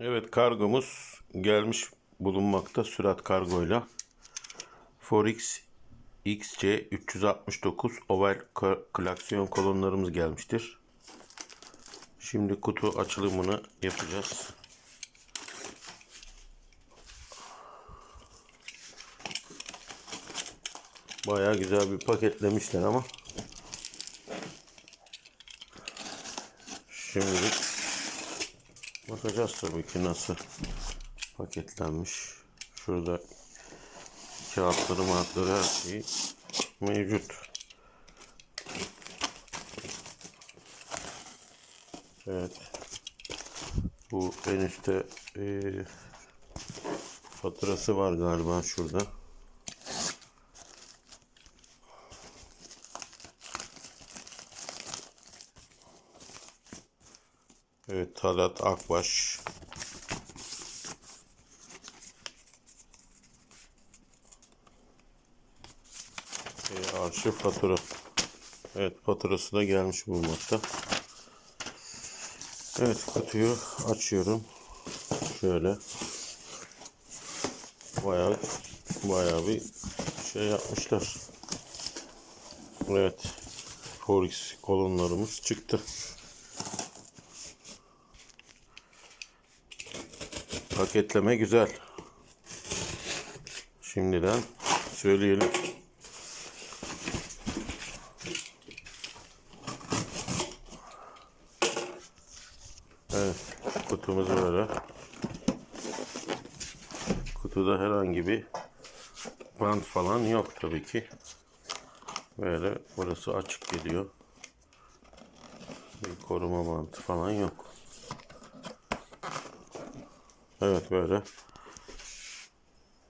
Evet kargomuz gelmiş bulunmakta sürat kargoyla. Forex XC 369 oval klaksiyon kolonlarımız gelmiştir. Şimdi kutu açılımını yapacağız. Baya güzel bir paketlemişler ama. Şimdilik Bakacağız tabii ki nasıl paketlenmiş. Şurada kağıtları, matları her şey mevcut. Evet. Bu en üstte eee, faturası var galiba şurada. Evet Talat Akbaş. E, arşiv fatura. Evet faturası da gelmiş bulunmakta. Evet kutuyu açıyorum. Şöyle. Bayağı bayağı bir şey yapmışlar. Evet. Forex kolonlarımız çıktı. Paketleme güzel. Şimdiden söyleyelim. Evet, kutumuz böyle. Kutuda herhangi bir bant falan yok tabii ki. Böyle burası açık geliyor. Bir koruma bantı falan yok. Evet böyle.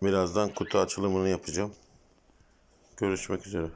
Birazdan kutu açılımını yapacağım. Görüşmek üzere.